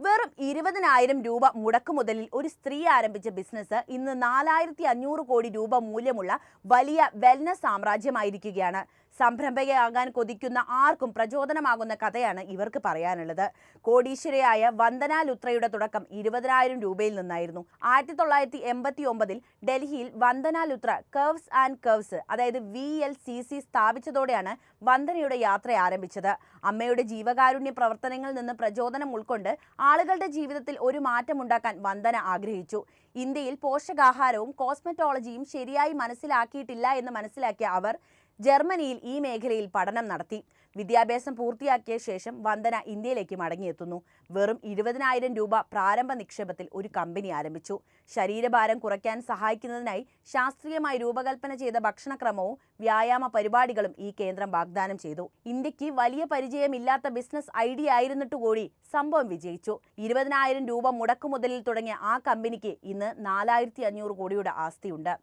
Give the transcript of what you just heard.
വെറും ഇരുപതിനായിരം രൂപ മുടക്കുമുതലിൽ ഒരു സ്ത്രീ ആരംഭിച്ച ബിസിനസ് ഇന്ന് നാലായിരത്തി അഞ്ഞൂറ് കോടി രൂപ മൂല്യമുള്ള വലിയ വെൽനസ് സാമ്രാജ്യമായിരിക്കുകയാണ്. സംരംഭകയാകാൻ കൊതിക്കുന്ന ആർക്കും പ്രചോദനമാകുന്ന കഥയാണ് ഇവർക്ക് പറയാനുള്ളത്. കോടീശ്വരയായ വന്ദന ലുത്രയുടെ തുടക്കം ഇരുപതിനായിരം രൂപയിൽ നിന്നായിരുന്നു. ആയിരത്തി തൊള്ളായിരത്തി എൺപത്തി ഒമ്പതിൽ ഡൽഹിയിൽ Vandana Luthra curves and curves അതായത് വി എൽ സി സി സ്ഥാപിച്ചതോടെയാണ് വന്ദനയുടെ യാത്ര ആരംഭിച്ചത്. അമ്മയുടെ ജീവകാരുണ്യ പ്രവർത്തനങ്ങളിൽ നിന്ന് പ്രചോദനം ഉൾക്കൊണ്ട് ആളുകളുടെ ജീവിതത്തിൽ ഒരു മാറ്റമുണ്ടാക്കാൻ വന്ദന ആഗ്രഹിച്ചു. ഇന്ത്യയിൽ പോഷകാഹാരവും കോസ്മെറ്റോളജിയും ശരിയായി മനസ്സിലാക്കിയിട്ടില്ല എന്ന് മനസ്സിലാക്കിയ അവർ ജർമ്മനിയിൽ ഈ മേഖലയിൽ പഠനം നടത്തി. വിദ്യാഭ്യാസം പൂർത്തിയാക്കിയ ശേഷം വന്ദന ഇന്ത്യയിലേക്ക് മടങ്ങിയെത്തുന്നു. വെറും ഇരുപതിനായിരം രൂപ പ്രാരംഭ നിക്ഷേപത്തിൽ ഒരു കമ്പനി ആരംഭിച്ചു. ശരീരഭാരം കുറയ്ക്കാൻ സഹായിക്കുന്നതിനായി ശാസ്ത്രീയമായി രൂപകൽപ്പന ചെയ്ത ഭക്ഷണക്രമവും വ്യായാമ പരിപാടികളും ഈ കേന്ദ്രം വാഗ്ദാനം ചെയ്തു. ഇന്ത്യയ്ക്ക് വലിയ പരിചയമില്ലാത്ത ബിസിനസ് ഐഡിയ ആയിരുന്നിട്ട് കൂടി സംഭവം വിജയിച്ചു. ഇരുപതിനായിരം രൂപ മുടക്കുമുതലിൽ തുടങ്ങിയ ആ കമ്പനിക്ക് ഇന്ന് നാലായിരത്തി അഞ്ഞൂറ് കോടിയുടെ ആസ്തിയുണ്ട്.